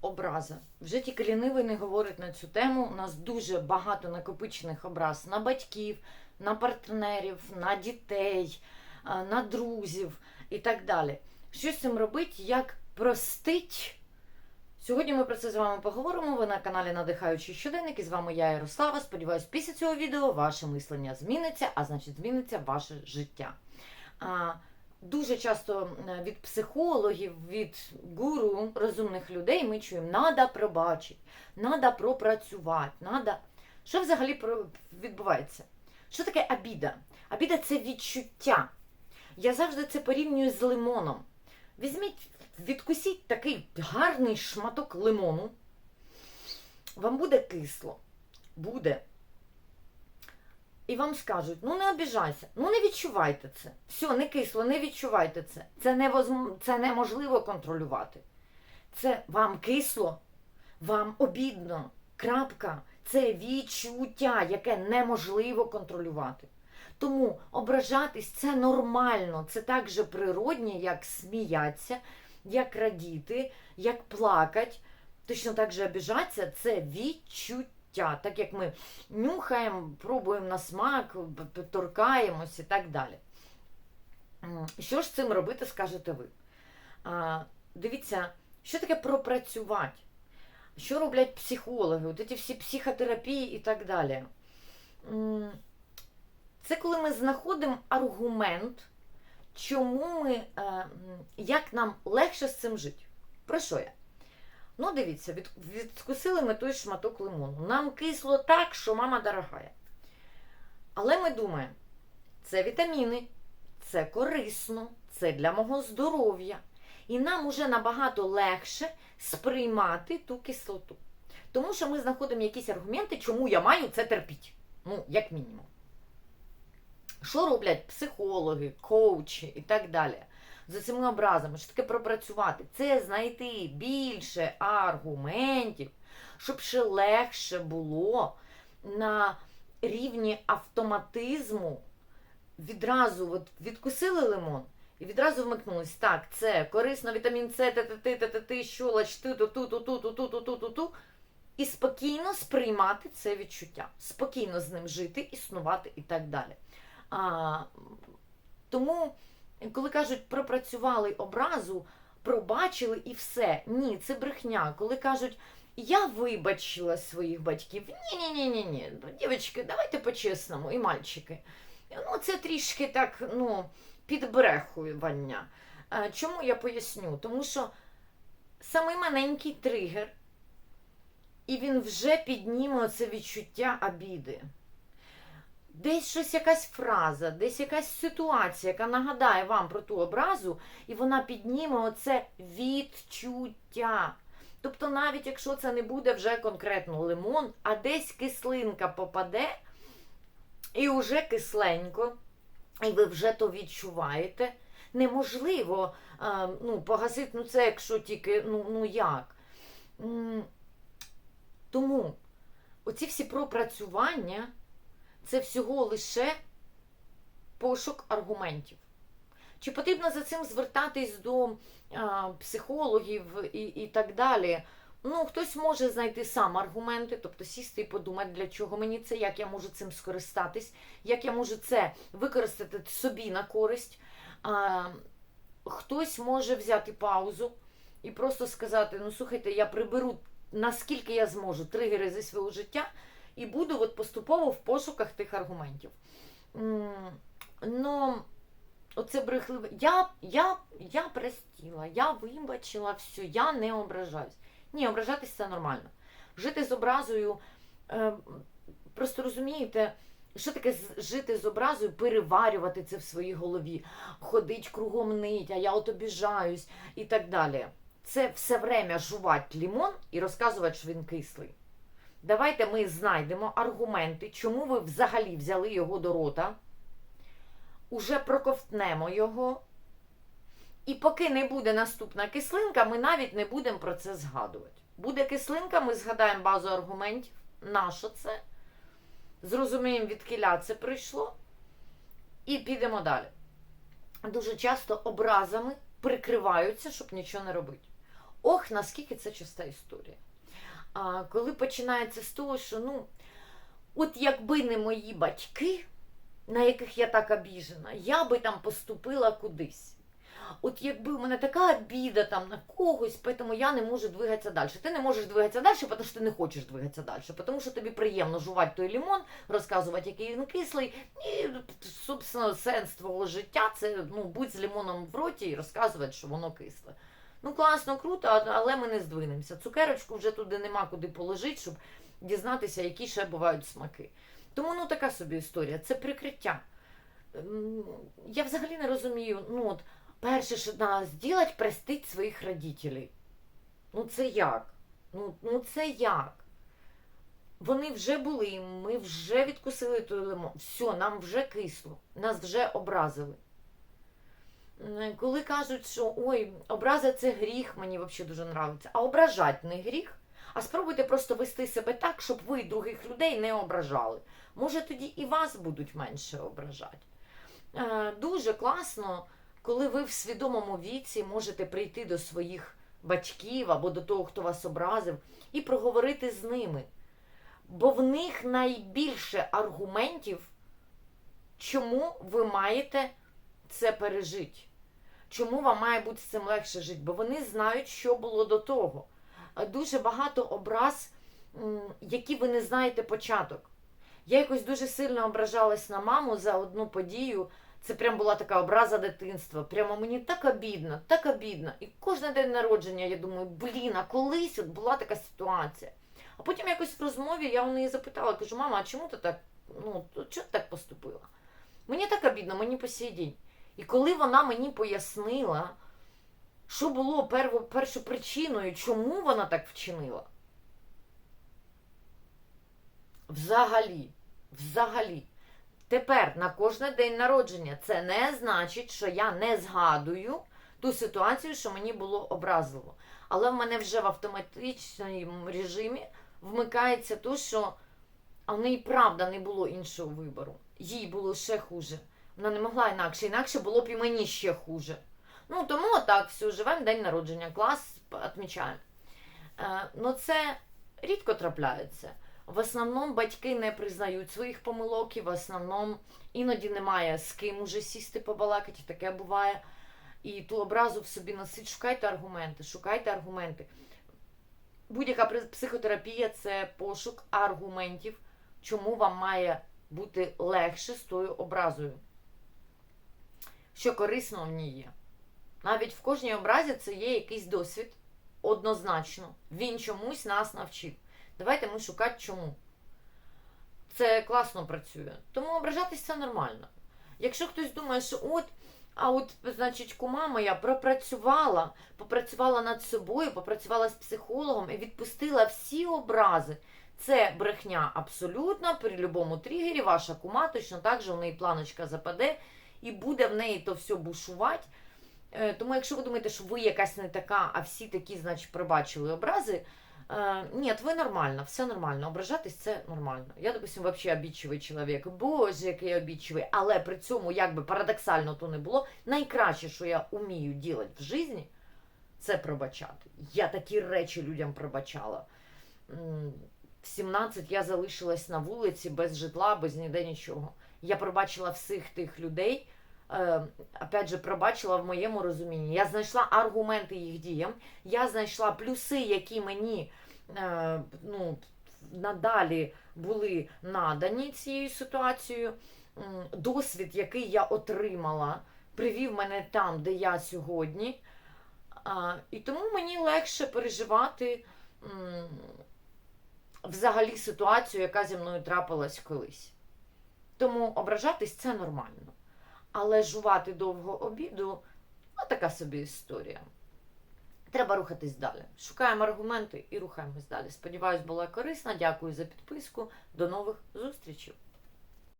образа. Вже тільки лінивий не говорить на цю тему. У нас дуже багато накопичених образ на батьків, на партнерів, на дітей, на друзів і так далі. Що з цим робити? Як простить? Сьогодні ми про це з вами поговоримо. Ви на каналі Надихаючий щоденник і з вами я, Ярослава. Сподіваюсь, після цього відео ваше мислення зміниться, а значить зміниться ваше життя. Дуже часто е, від психологів, від гуру розумних людей ми чуємо надо пробачити, надо пропрацювати, надо. Що взагалі відбувається? Що таке обіда? Обіда це відчуття. Я завжди це порівнюю з лимоном. Візьміть, відкусіть такий гарний шматок лимону. Вам буде кисло. Буде. І вам скажуть, ну не обіжайся, ну не відчувайте це. Все, не кисло, не відчувайте це. Це, невозм... це неможливо контролювати. Це вам кисло, вам обідно. Крапка. Це відчуття, яке неможливо контролювати. Тому ображатись це нормально, це так же природнє, як сміятися, як радіти, як плакати. Точно так же обіжатися це відчуття, так як ми нюхаємо, пробуємо на смак, торкаємось і так далі. Що ж з цим робити, скажете ви? А, дивіться, що таке пропрацювати? Що роблять психологи, от ці всі психотерапії і так далі. Це коли ми знаходимо аргумент, чому ми, е, як нам легше з цим жити. Про що я? Ну, дивіться, від, відкусили ми той шматок лимону. Нам кисло так, що мама дорогая. Але ми думаємо, це вітаміни, це корисно, це для мого здоров'я. І нам уже набагато легше сприймати ту кислоту. Тому що ми знаходимо якісь аргументи, чому я маю це терпіти. Ну, як мінімум. Що роблять психологи, коучі і так далі за цими образами? Що таке пропрацювати? Це знайти більше аргументів, щоб ще легше було на рівні автоматизму відразу от відкусили лимон і відразу вмикнулись. Так, це корисно, вітамін С, т-т-т, т-т-т, щолоч, ту-ту-ту-ту-ту-ту-ту-ту-ту. І спокійно сприймати це відчуття, спокійно з ним жити, існувати і так далі. А, тому, коли кажуть, пропрацювали образу, пробачили і все. Ні, це брехня. Коли кажуть, я вибачила своїх батьків. Ні-ні-ні, ні дівчатки, давайте по-чесному, і мальчики. Ну, це трішки так, ну, підбрехування. Е, Чому я поясню? Тому що самий маленький тригер, і він вже підніме це відчуття обіди. Десь щось якась фраза, десь якась ситуація, яка нагадає вам про ту образу, і вона підніме оце відчуття. Тобто, навіть якщо це не буде вже конкретно лимон, а десь кислинка попаде, і вже кисленько, і ви вже то відчуваєте. Неможливо а, ну, погасити ну, це, якщо тільки, ну, ну як. Тому оці всі пропрацювання це всього лише пошук аргументів. Чи потрібно за цим звертатись до а, психологів і, і так далі? Ну, хтось може знайти сам аргументи, тобто сісти і подумати, для чого мені це, як я можу цим скористатись, як я можу це використати собі на користь. А, хтось може взяти паузу і просто сказати: ну слухайте, я приберу наскільки я зможу тригери зі свого життя і буду от поступово в пошуках тих аргументів. Ну, оце брехливе. Я, я, я простіла, я вибачила все, я не ображаюсь. Ні, ображатись це нормально. Жити з образою, е, просто розумієте, що таке жити з образою, переварювати це в своїй голові, ходить кругом нить, а я от обіжаюсь і так далі. Це все время жувати лімон і розказувати, що він кислий. Давайте ми знайдемо аргументи, чому ви взагалі взяли його до рота, уже проковтнемо його. І поки не буде наступна кислинка, ми навіть не будемо про це згадувати. Буде кислинка, ми згадаємо базу аргументів. Нащо це? Зрозуміємо, від кіля це прийшло. І підемо далі. Дуже часто образами прикриваються, щоб нічого не робити. Ох, наскільки це часта історія. Коли починається з того, що ну, от якби не мої батьки, на яких я так обіжена, я би там поступила кудись. От якби у мене така обіда там на когось, тому я не можу двигатися далі. Ти не можеш двигатися далі, тому що ти не хочеш двигатися далі, тому що тобі приємно жувати той лімон, розказувати, який він кислий, і, собственно, сенс твого життя це ну, будь з лимоном в роті і розказувати, що воно кисле. Ну, класно, круто, але ми не здвинемося. Цукерочку вже туди нема куди положити, щоб дізнатися, які ще бувають смаки. Тому ну така собі історія. Це прикриття. Я взагалі не розумію, ну от перше, що треба зробити, простити своїх родителей. Ну це як? Ну, ну це як? Вони вже були, ми вже відкусили той лимон. Все, нам вже кисло, нас вже образили. М, Коли кажуть, що ой, образа це гріх, мені взагалі дуже подобається. А ображати не гріх. А спробуйте просто вести себе так, щоб ви других людей не ображали. Може, тоді і вас будуть менше ображати. Е, Дуже класно, коли ви в свідомому віці можете прийти до своїх батьків або до того, хто вас образив, і проговорити з ними. Бо в них найбільше аргументів, чому ви маєте це пережити. Чому вам має бути з цим легше жити? Бо вони знають, що було до того. Е, Дуже багато образ, які ви не знаєте початок. Я якось дуже сильно ображалась на маму за одну подію. Це прям була така образа дитинства. Прямо мені так обідно, так обідно. І кожен день народження я думаю, блін, а колись от була така ситуація. А потім якось в розмові я у неї запитала, кажу, мама, а чому ти так, ну, чого ти так поступила? Мені так обідно, мені по сей день. І коли вона мені пояснила, що було перво, першопричиною, чому вона так вчинила? Взагалі, взагалі. Тепер на кожен день народження це не значить, що я не згадую ту ситуацію, що мені було образливо. Але в мене вже в автоматичному режимі вмикається то, що в неї правда не було іншого вибору. Їй було ще хуже. Вона не могла інакше, інакше було б і мені ще хуже. Ну тому так, все, живемо день народження, клас відмічаємо. Е, ну це рідко трапляється. В основному батьки не признають своїх помилок, і в основному іноді немає з ким уже сісти побалакати, таке буває. І ту образу в собі носить. Шукайте аргументи, шукайте аргументи. Будь-яка психотерапія це пошук аргументів, чому вам має бути легше з тою образою. Що корисно в ній є. Навіть в кожній образі це є якийсь досвід, однозначно. Він чомусь нас навчив. Давайте ми шукати чому. Це класно працює. Тому ображатись це нормально. Якщо хтось думає, що от, а от, значить, кума моя пропрацювала, попрацювала над собою, попрацювала з психологом і відпустила всі образи. Це брехня абсолютно. При будь-якому тригері ваша кума точно так же у неї планочка западе і буде в неї то все бушувати. Е, Тому, якщо ви думаєте, що ви якась не така, а всі такі, значить, пробачили образи. Е, Ні, ви нормально, все нормально. Ображатись це нормально. Я, допустим, взагалі обідчивий чоловік. Боже, який я обідчивий. Але при цьому, як би парадоксально то не було, найкраще, що я вмію робити в житті, це пробачати. Я такі речі людям пробачала. В 17 я залишилась на вулиці без житла, без ніде нічого. Я пробачила всіх тих людей. Е, опять же, пробачила в моєму розумінні. Я знайшла аргументи їх діям, я знайшла плюси, які мені е, ну, надалі були надані цією ситуацією. Досвід, який я отримала, привів мене там, де я сьогодні. І тому мені легше переживати взагалі ситуацію, яка зі мною трапилась колись. Тому ображатись це нормально. Але жувати довго обіду ну, така собі історія. Треба рухатись далі. Шукаємо аргументи і рухаємось далі. Сподіваюсь, була корисна. Дякую за підписку. До нових зустрічей.